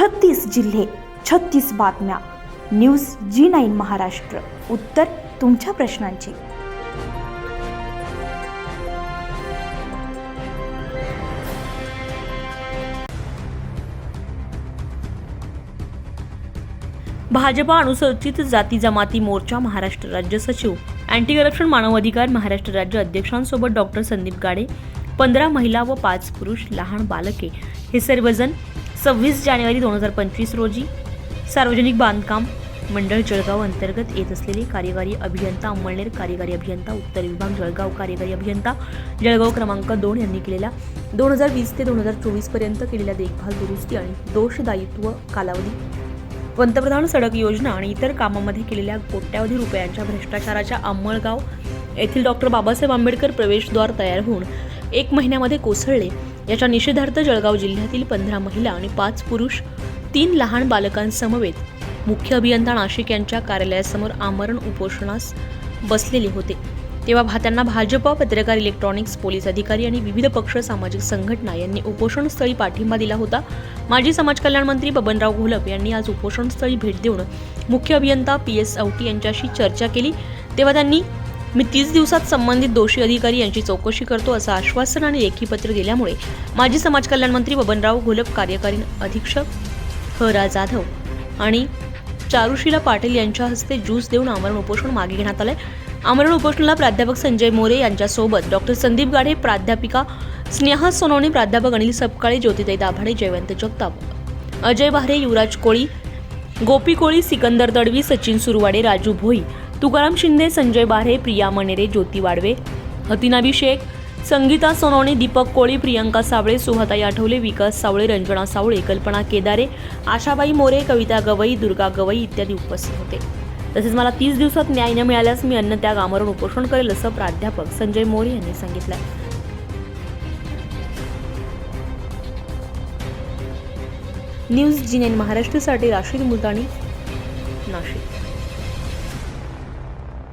छत्तीस जिल्हे छत्तीस बातम्या. News G nine Maharashtra. उत्तर तुमच्या प्रश्नांची. भाजपा अनुसूचित जाती जमाती मोर्चा महाराष्ट्र राज्य सचिव अँटी करप्शन मानवाधिकार महाराष्ट्र राज्य अध्यक्षांसोबत डॉक्टर संदीप गाडे पंधरा महिला व पाच पुरुष लहान बालके हे सर्वजण सव्वीस जानेवारी दोन हजार पंचवीस रोजी सार्वजनिक बांधकाम मंडळ जळगाव अंतर्गत येत असलेले कार्यकारी अभियंता अंमळनेर कार्यकारी अभियंता उत्तर विभाग जळगाव कार्यकारी अभियंता जळगाव क्रमांक दोन यांनी केलेल्या दोन हजार वीस ते दोन हजार चोवीसपर्यंत केलेल्या देखभाल दुरुस्ती आणि दोषदायित्व कालावधी पंतप्रधान सडक योजना आणि इतर कामामध्ये केलेल्या कोट्यावधी रुपयांच्या भ्रष्टाचाराच्या अंमळगाव येथील डॉक्टर बाबासाहेब आंबेडकर प्रवेशद्वार तयार होऊन एक महिन्यामध्ये कोसळले. याच्या निषेधार्थ जळगाव जिल्ह्यातील पंधरा महिला आणि पाच पुरुष तीन लहान बालकांसमवेत मुख्य अभियंता नाशिक यांच्या कार्यालयासमोर आमरण उपोषणास बसलेले होते. तेव्हा भा त्यांना पत्रकार इलेक्ट्रॉनिक्स पोलीस अधिकारी आणि विविध पक्ष सामाजिक संघटना यांनी उपोषणस्थळी पाठिंबा दिला होता. माजी समाज कल्याण मंत्री बबनराव घोलप यांनी आज उपोषणस्थळी भेट देऊन मुख्य अभियंता पी एस औटी यांच्याशी चर्चा केली. तेव्हा त्यांनी मी तीस दिवसात संबंधित दोषी अधिकारी यांची चौकशी करतो असं आश्वासन आणि लेखी पत्र दिल्यामुळे माजी समाज कल्याण मंत्री बबनराव घोलप कार्यकारी अधीक्षक हरा जाधव आणि चारुशीला पाटील यांच्या हस्ते ज्यूस देऊन आमरण उपोषण मागे घेण्यात आलंय. आमरण उपोषणाला प्राध्यापक संजय मोरे यांच्यासोबत डॉक्टर संदीप गाढे प्राध्यापिका स्नेहा सोनवणे प्राध्यापक अनिल सपकाळे ज्योतिताई दाभाडे जयवंत जगताप अजय भारे युवराज कोळी गोपी कोळी सिकंदर तडवी सचिन सुरवाडे राजू भोई तुकाराम शिंदे संजय बारे प्रिया मनेरे ज्योती वाडवे हतीनाबी शेख संगीता सोनवणे दीपक कोळी प्रियंका सावळे सुहाताई आठवले विकास सावळे रंजना सावळे कल्पना केदारे आशाबाई मोरे कविता गवई दुर्गा गवई इत्यादी उपस्थित होते. तसेच मला तीस दिवसात न्याय न मिळाल्यास मी अन्नत्याग आमरण उपोषण करेल असं प्राध्यापक संजय मोरे यांनी सांगितलं न्यूज जिनेन महाराष्ट्रसाठी महाराष्ट्रासाठी राशीद मुलतानी नाशिक.